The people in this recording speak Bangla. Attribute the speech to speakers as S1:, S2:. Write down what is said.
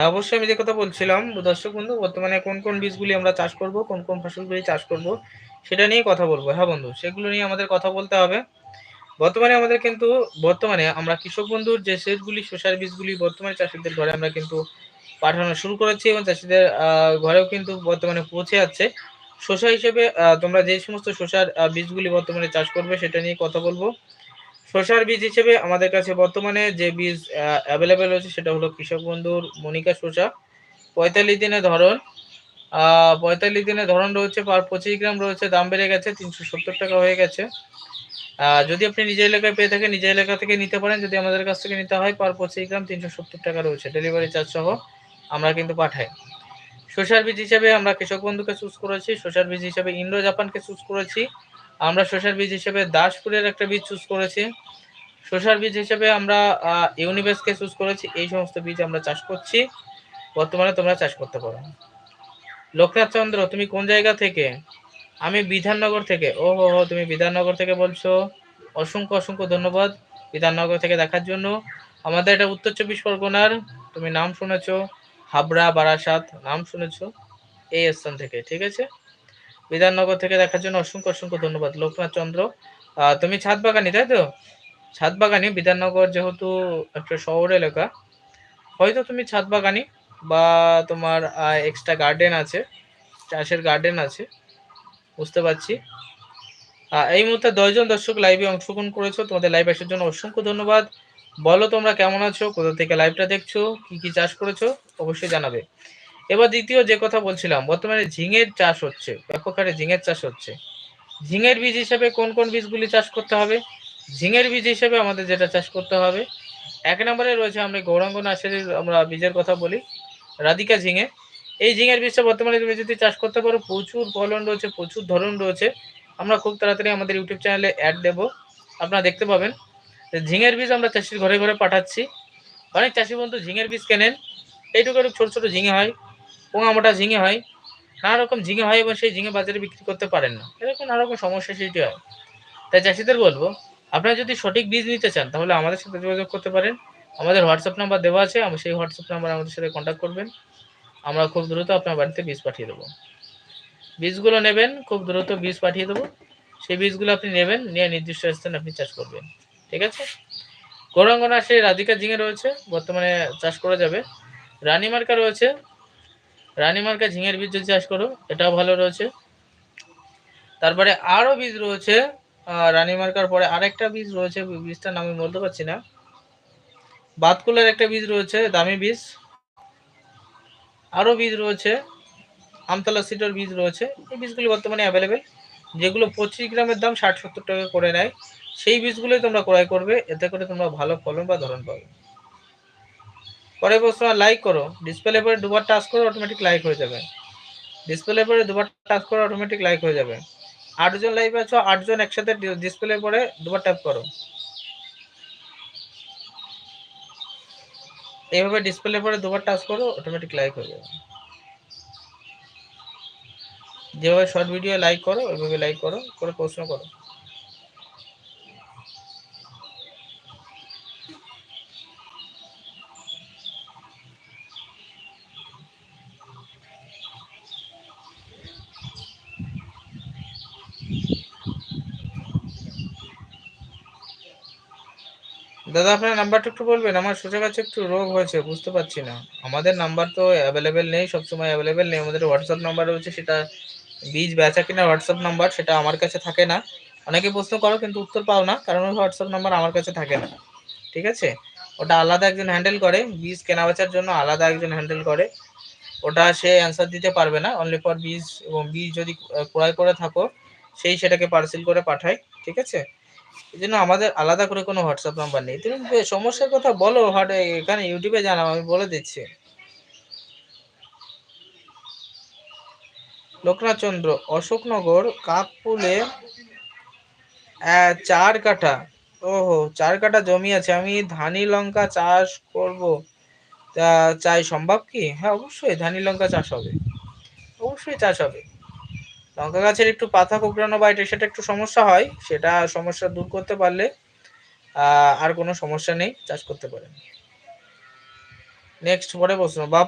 S1: অবশ্যই আমি যে কথা বলছিলাম, দর্শক বন্ধু, বর্তমানে কোন কোন বীজগুলি আমরা চাষ করব, কোন কোন ফসলগুলি চাষ করব, সেটা নিয়ে কথা বলব। হ্যাঁ বন্ধু, সেগুলো নিয়ে আমাদের কথা বলতে হবে। বর্তমানে আমাদের কিন্তু, বর্তমানে আমরা কৃষক বন্ধুর যে সেচগুলি, শসার বীজগুলি বর্তমানে চাষিদের ঘরে আমরা কিন্তু পাঠানো শুরু করেছি এবং চাষিদের ঘরেও কিন্তু বর্তমানে পৌঁছে যাচ্ছে। শসা হিসেবে তোমরা যে সমস্ত শসার বীজগুলি বর্তমানে চাষ করবে, সেটা নিয়ে কথা বলব। শসার বীজ হিসেবে আমাদের কাছে বর্তমানে যে বীজ অ্যাভেলেবেল রয়েছে সেটা হলো কৃষক বন্ধুর মনিকা শসা। পঁয়তাল্লিশ দিনে ধরন পঁয়তাল্লিশ দিনে ধরন রয়েছে, পার পঁচিশ গ্রাম রয়েছে, দাম বেড়ে গেছে, তিনশো সত্তর টাকা হয়ে গেছে। যদি আপনি নিজের এলাকায় পেয়ে থাকেন, নিজের এলাকা থেকে নিতে পারেন, যদি আমাদের কাছ থেকে নিতে হয়, পার পঁচিশ গ্রাম তিনশো সত্তর টাকা রয়েছে ডেলিভারি চার্জ সহ আমরা কিন্তু পাঠাই। শসার বীজ হিসেবে আমরা কৃষক বন্ধুকে চুজ করেছি, শসার বীজ হিসেবে ইন্ডো জাপানকে চুজ করেছি। আমরা শসার বীজ হিসেবে দাসপুরের একটা বীজ চুজ করেছি। শসার বীজ হিসেবে আমরা ইউনিভার্সকে চুজ করেছি। এই সমস্ত বীজ আমরা চাষ করছি। বর্তমানে তোমরা চাষ করতে পারো। লোকনাথ চন্দ্র তুমি কোন জায়গা থেকে? আমি বিধাননগর থেকে। ও হো হো তুমি বিধাননগর থেকে বলছো। অসংখ্য অসংখ্য ধন্যবাদ বিধাননগর থেকে দেখার জন্য। আমাদের এটা উত্তর চব্বিশ পরগনার, তুমি নাম শুনেছো। হাবড়া, বারাসাত, নাম শুনেছো। এই স্থান থেকে, ঠিক আছে? বিধাননগর থেকে দেখার জন্য অসংখ্য অসংখ্য ধন্যবাদ। লোকনাথ চন্দ্র তুমি ছাদ বাগানি তাই তো? ছাদ বাগানি বিধাননগর যেহেতু একটা শহর এলাকা, হয়তো তুমি ছাদ বাগানি বা তোমার এক্সট্রা গার্ডেন আছে, চাষের গার্ডেন আছে, বুঝতে পারছি। এই মুহূর্তে দশজন দর্শক লাইভে অংশগ্রহণ করেছ, তোমাদের লাইভ আসার জন্য অসংখ্য ধন্যবাদ। বলো তোমরা কেমন আছো, কোথা থেকে লাইভটা দেখছ, কি কি চাষ করেছ, অবশ্যই জানাবে। এবার দ্বিতীয় যে কথা বলছিলাম, বর্তমানে ঝিঙের চাষ হচ্ছে, ব্যাপক হারে ঝিঙের চাষ হচ্ছে। ঝিঙের বীজ হিসেবে কোন কোন বীজগুলি চাষ করতে হবে? ঝিঙের বীজ হিসেবে আমাদের যেটা চাষ করতে হবে, এক নম্বরে রয়েছে আমরা গৌরাঙ্গ নার্সারির আমরা বীজের কথা বলি, রাধিকা ঝিঙে। এই ঝিঙের বীজটা বর্তমানে তুমি যদি চাষ করতে পারো, প্রচুর ফলন রয়েছে, প্রচুর ধরন রয়েছে। আমরা খুব তাড়াতাড়ি আমাদের ইউটিউব চ্যানেলে অ্যাড দেব, আপনারা দেখতে পাবেন। ঝিঙের বীজ আমরা চাষির ঘরে ঘরে পাঠাচ্ছি। অনেক চাষি বন্ধু ঝিঙের বীজ কেনেন এইটুকু ছোটো ছোটো ঝিঙে হয়। পোঙা মোটা ঝিঙে হয়, নানা রকম ঝিঙে হয় এবং সেই ঝিঙে বাজারে বিক্রি করতে পারেন না। এরকম নানা রকম সমস্যা সৃষ্টি হয়। তাই চাষিদের বলব, আপনারা যদি সঠিক বীজ নিতে চান, তাহলে আমাদের সাথে যোগাযোগ করতে পারেন। আমাদের হোয়াটসঅ্যাপ নাম্বার দেওয়া আছে, আমি সেই হোয়াটসঅ্যাপ নাম্বার আমাদের সাথে কন্ট্যাক্ট করবেন। আমরা খুব দ্রুত আপনার বাড়িতে বীজ পাঠিয়ে দেবো। বীজগুলো নেবেন, খুব দ্রুত বীজ পাঠিয়ে দেবো। সেই বীজগুলো আপনি নেবেন, নিয়ে নির্দিষ্ট স্থানে আপনি চাষ করবেন। ঠিক আছে? গৌরাঙ্গনা সেই রাধিকা ঝিঙে রয়েছে, বর্তমানে চাষ করা যাবে। রানীমার্কা রয়েছে রানীমার্কা ঝিঙের বীজ যদি চাষ করো, এটাও ভালো রয়েছে। তারপরে আরও বীজ রয়েছে রানীমার্কার পরে আরেকটা বীজ রয়েছে, বীজটার নাম আমি বলতে পারছি না। বাতকুলের একটা বীজ রয়েছে, দামি বীজ। আরও বীজ রয়েছে, আমতলা সিটের বীজ রয়েছে, এই বীজগুলি বর্তমানে অ্যাভেলেবেল যেগুলো পঁচিশ গ্রামের দাম ষাট সত্তর টাকা করে নেয়। সেই বীজগুলোই তোমরা ক্রয় করবে, এতে করে তোমরা ভালো ফলন বা ধরন পাবে। পরে প্রশ্ন লাইক করো। ডিসপ্লে পরে দুবার টাচ করো অটোমেটিক লাইক হয়ে যাবে। ডিসপ্লে পরে দুবার টাচ করো অটোমেটিক লাইক হয়ে যাবে। আটজন লাইভ আছো, আটজন একসাথে ডিসপ্লে পরে দুবার ট্যাপ করো। এইভাবে ডিসপ্লে পরে দুবার টাচ করো অটোমেটিক লাইক হয়ে যাবে। যেভাবে শর্ট ভিডিও লাইক করো, ওইভাবে লাইক করো, করে প্রশ্ন করো। দাদা, আপনার নাম্বারটা একটু বলবেন? আমার সোজা কাছে একটু রোগ হয়েছে, বুঝতে পারছি না। আমাদের নাম্বার তো অ্যাভেলেবেল নেই, সবসময় অ্যাভেলেবেল নেই। আমাদের হোয়াটসঅ্যাপ নাম্বার রয়েছে, সেটা বীজ বেচা কিনা হোয়াটসঅ্যাপ নাম্বার সেটা আমার কাছে থাকে না। অনেকে প্রশ্ন করো, কিন্তু উত্তর পাও না, কারণ ওই হোয়াটসঅ্যাপ নাম্বার আমার কাছে থাকে না। ঠিক আছে? ওটা আলাদা একজন হ্যান্ডেল করে, বীজ কেনা বেচার জন্য আলাদা একজন হ্যান্ডেল করে। ওটা সে অ্যান্সার দিতে পারবে না অনলি ফর বীজ এবং বীজ যদি ক্রয় করে থাকো, সেই সেটাকে পার্সেল করে পাঠায়। ঠিক আছে? এই জন্য আমাদের আলাদা করে কোনো হোয়াটসঅ্যাপ নাম্বার নেই। তুমি সমস্যার কথা বলো, হাটে এখানে ইউটিউবে জানাও, আমি বলে দিচ্ছি। লোকনাথ চন্দ্র অশোকনগর, কাকপুলে চার কাঠা। ওহো, চার কাঠা জমি আছে, আমি ধানি লঙ্কা চাষ করব। তা, চাই সম্ভব কি? হ্যাঁ অবশ্যই ধানি লঙ্কা চাষ হবে। অবশ্যই চাষ হবে। লঙ্কা গাছের একটু পাতা কুকড়ানো বা এটা সেটা একটু সমস্যা হয়, সেটা সমস্যা দূর করতে পারলে আর কোনো সমস্যা নেই, চাষ করতে পারেন। নেক্সট পরে প্রশ্ন বা